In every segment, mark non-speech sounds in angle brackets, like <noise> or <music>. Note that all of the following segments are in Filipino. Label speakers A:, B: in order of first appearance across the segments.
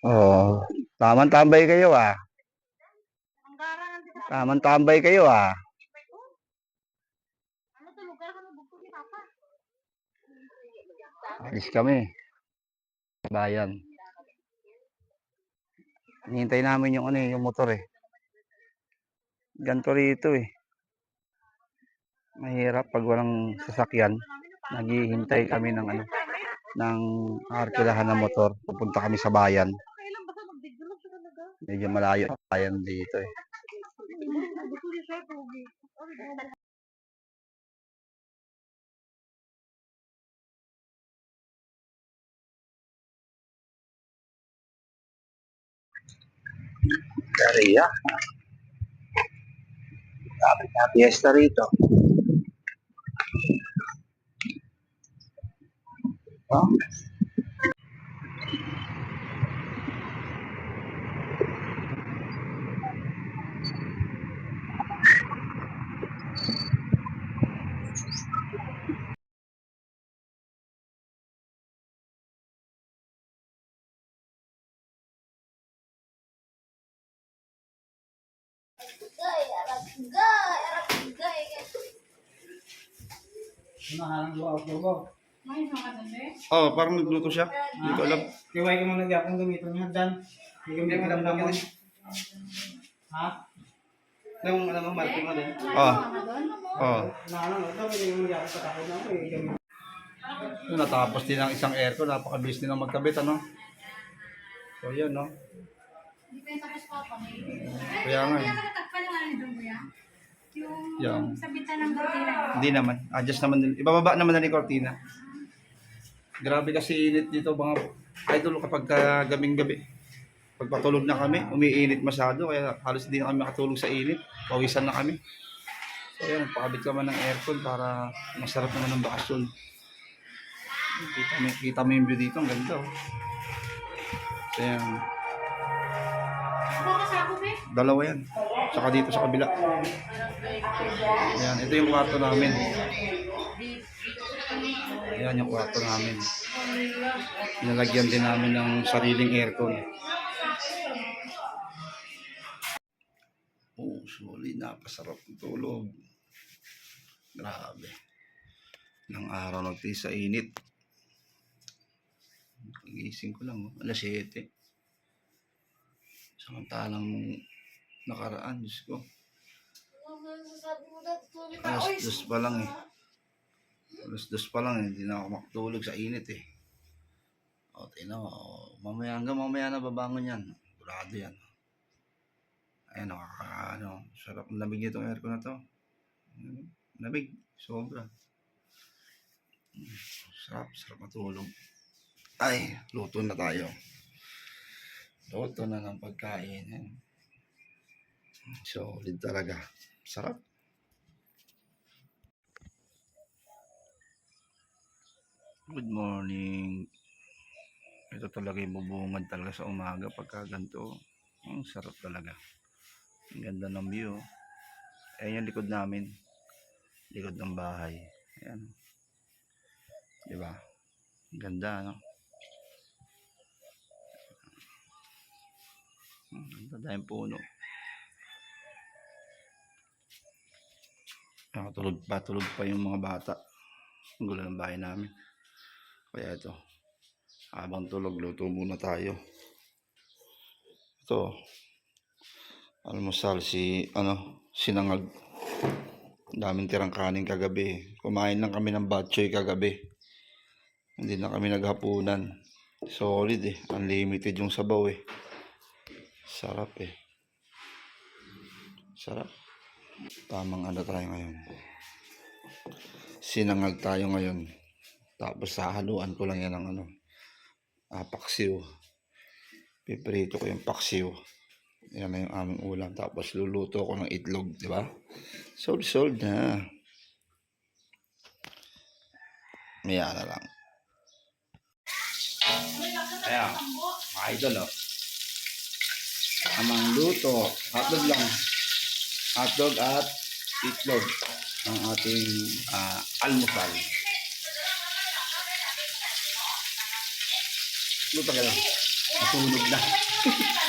A: Oh, tamang tambay kayo ah. Tamang tambay kayo ah. Alis kami. Bayan. Hinihintay namin yung ano eh, yung motor eh. Ganito rito eh. Mahirap pag walang sasakyan. Naghihintay kami ng ano, ng arkilahan ng motor. Pupunta kami sa bayan.
B: Kailan basta magdigulog sa talaga?
A: Medyo malayo bayan dito eh. Kariya. Sabi na fiesta rito. Oh.
B: May mga kadami.
A: Oh, parang nagluto siya. Hindi ko alam.
C: Kiway ka muna gyapon gamiton niya dan. Hindi kami pinamdaman. Ha?
D: Nung ano mo, marking mo din.
A: Oh. Oh.
C: Ano, gyapon sa takot na ako eh. Gamit.
A: Yung natapos din ang isang aircon, napakabilis din ang magkabit, ano? So, yun, no?
B: Yung tapos Papa.
A: Kaya nga.
B: Kaya ka natakpan ng ano doon kuya? Yung
A: Yung-
B: sa bitan ng gordina.
A: Hindi naman. Adjust naman din. Ibababa naman na ni Cortina. Grabe kasi init dito mga idol kapag ka gaming gabi. Pag patulog na kami, umiinit masyado kaya halos hindi na kami makatulog sa init. Pawisan na kami. So ayan, pakabit ka man ng aircon para masarap naman ang bakasyon. Kita mo, kita mo yung view dito, ang ganda oh. So ayan, dalawa yan. Tsaka dito sa kabila. Ayan, ito yung kwarto namin. Ayan yung kwarto namin. Nilagyan din namin ng sariling aircon. Oh, sulit napasarap ng tulog. Grabe. Ilang araw nagtiis sa init. Gising ko lang, alas 7. Samantalang nakaraan, Diyos ko. Alas dos pa lang eh. Alas dos pa lang eh. Hindi na ako makatulog sa init eh. O, tingnan mo. O, mamaya hanggang mamaya na babangon yan. Burado yan. Ayan, nakaka, ano, sarap ng lamig nitong aircon na to. Lamig, sobra. Sarap, sarap matulog. Ay, luto na tayo. Luto na ng pagkain. Yan. Solid talaga. Sarap. Good morning. Ito talaga yung bubungad talaga sa umaga pagka ganito. Ang sarap talaga. Ang ganda ng view. Ayan yung likod namin. Likod ng bahay. Ayan. Di ba? Ang ganda, no? Ang ganda dahil puno. Nakatulog pa, tulog pa yung mga bata. Ang gulo ng bahay namin. Kaya ito, habang tulog, luto muna tayo. Ito, almusal si, ano, sinangag. Ang daming tirang kanin kagabi. Kumain lang kami ng batchoy kagabi. Hindi na kami naghapunan. Solid eh. Unlimited yung sabaw eh. Sarap eh. Sarap. Tamang ano tayo ngayon. Sinangag tayo ngayon. Tapos sahaluan ko lang yan ng ano. Ah, paksiw. Piprito ko yung paksiw. Yan na yung aming ulam. Tapos luluto ko ng itlog, di ba? Sold, sold na. Maya na lang. Ayan, idol, oh. Amang luto. Hotdog lang. Hotdog at itlog ang ating ah, almusal. Luto ka lang. Nasunog na.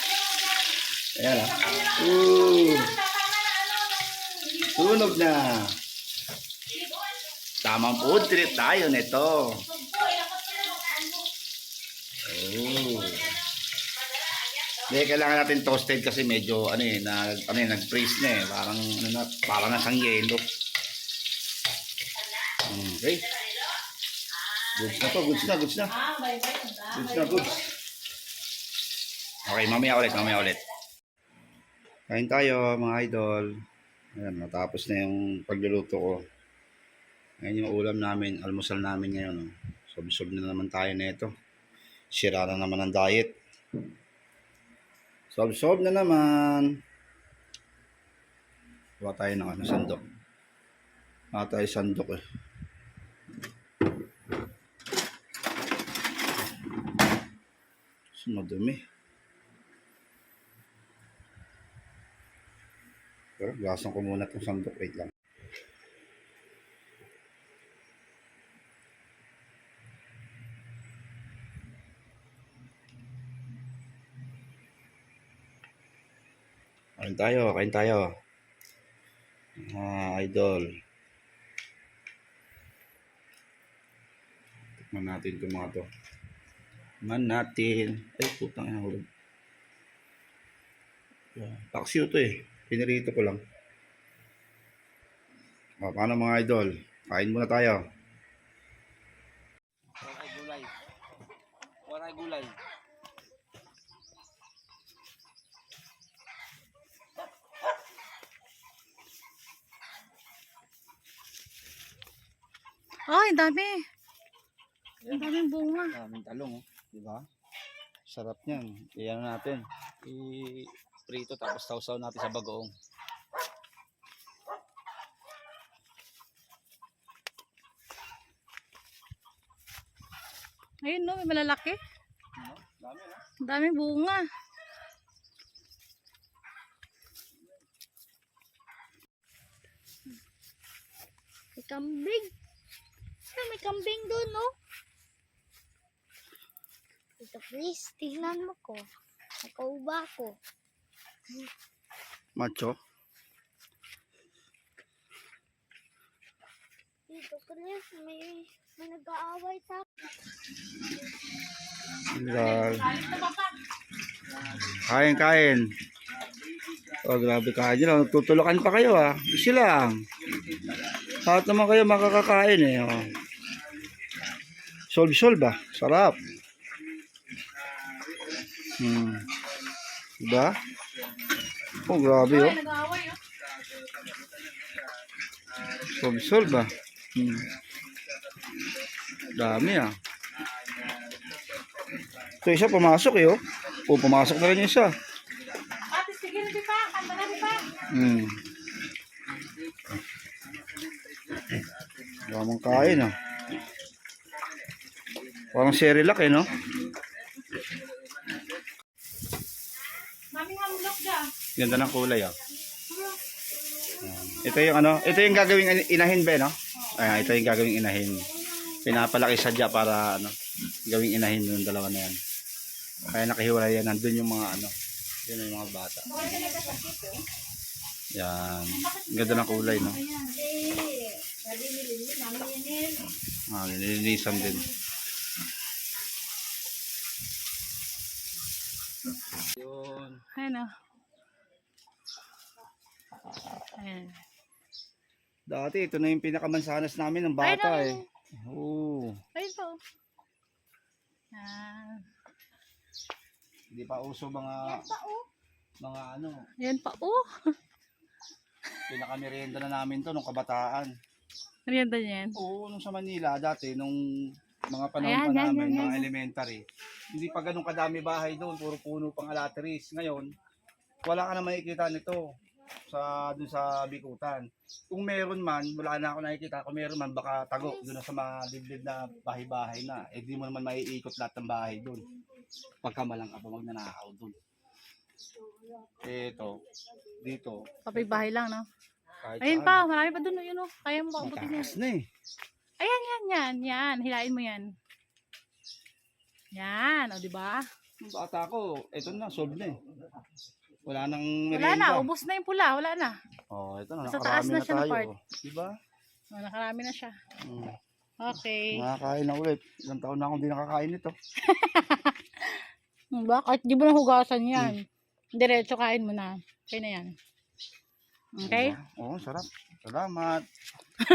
A: <laughs> Ayan ah. Ooh. Sunog na. Tamang food trip tayo nito. Oh. Hindi, kailangan natin toasted kasi medyo ano eh, na, ano eh, nag-freeze na eh. Parang, ano na, parang nasang yelo. Okay. Goods na to, goods na, goods na. Goods na, goods. Okay, mamaya ulit, mamaya ulit. Kain tayo, mga idol. Ayan, natapos na yung pagluluto ko. Ngayon yung ulam namin, almusal namin ngayon. Oh. Sob-sob na naman tayo na ito. Sira na naman ang diet. Sob-sob na naman. Kuha tayo ng ano, sandok. Kuha tayo sandok eh. Madumi. Pero gasan ko muna itong sandok. Wait lang. Kain tayo, kain tayo. Ah, idol. Tikman natin itong mga to. Tikman natin. Ay, putang ina hulog. Paksiw to eh. Pinirito ko lang. O, paano mga idol? Kain muna tayo.
B: Ay, ang dami. Ang daming bunga.
A: Daming talong, oh. Di ba? Sarap niyan. Iyan natin. I-prito tapos sausaw natin sa bagoong.
B: Ayun no, may malalaki.
A: Ano? Dami, no?
B: Daming bunga.
E: Kambing. Ay, may kambing doon, no? Ito, please, tingnan mo ko. Nakauba ko.
A: Macho.
E: Dito, please, may, may nag-aaway sa
A: Lal. Kain, kain. Oh, grabe kain nyo. Tutulukan pa kayo, ah. Isi lang. Lahat naman kayo makakakain, eh. Oh. Solve-solve, ah. Sarap. Hmm. Diba? Oh, grabe, oh. Solve-solve, ah. Hmm. Dami, ah. Ito isa pumasok, eh, oh. Oh, pumasok na rin yung isa.
B: Ate, sige na pa. Kanta na pa.
A: Hmm. Damang kain ah. Parang Cerelac eh no?
B: Mami hamlok ka.
A: Ganda ng kulay. Ayan. Ito yung ano, ito yung gagawing in- inahin ba no? Ayan, ito yung gagawing inahin. Pinapalaki sadya para ano, gawing inahin yung dalawa na yan. Kaya nakahiwalay yan, nandun yung mga ano, yun yung mga bata. Yan. Ang Ganda ng kulay no? Ah, nilinisan din. Yun.
B: Ayun oh. Ayan.
A: Dati, ito na yung pinakamansanas namin ng bata
B: Ay,
A: eh. Oo.
B: Ayun po. Yan.
A: Hindi pa uso mga mga ano,
B: Ayan pa oh. <laughs>
A: pinakamerienda na namin to nung kabataan.
B: Merienda niyan.
A: Oo, nung sa Manila dati nung mga panahon
B: Ayan,
A: pa
B: yan,
A: namin,
B: yan,
A: mga
B: yan.
A: elementary. Hindi pa ganun kadami bahay doon, puro puno pang alateris. Ngayon, wala ka na makikita nito sa doon sa Bikutan. Kung meron man, wala na ako nakikita. Kung meron man, baka tago doon sa mga liblib na bahay-bahay na. Eh di mo naman maiikot lahat ng bahay doon. Pagka malang ka pa magnanakaw doon. Ito, dito,
B: Kapay bahay lang no.
A: kahit
B: Ayun
A: saan.
B: pa, marami pa doon. Yun oh. Kaya mo pa.
A: Mataas na eh.
B: Ayan, yan, yan, yan. Hilain mo yan. Yan, o, di ba?
A: Yung bata ko, eto na, solve na eh. Wala nang
B: Wala
A: merienda.
B: na, ubos na yung pula. Wala na.
A: Oh, ito na,
B: Sa taas na
A: na,
B: siya na
A: tayo.
B: part.
A: oh. Diba?
B: Oh, nakarami na siya.
A: Hmm.
B: Okay.
A: Nakakain na ulit. Ilang taon na akong di nakakain nito. <laughs>
B: Hmm, Bakit? Di mo na hugasan yan. Diretso kain mo na. Okay na yan. Okay?
A: Diba? Oo, sarap. Salamat. <laughs>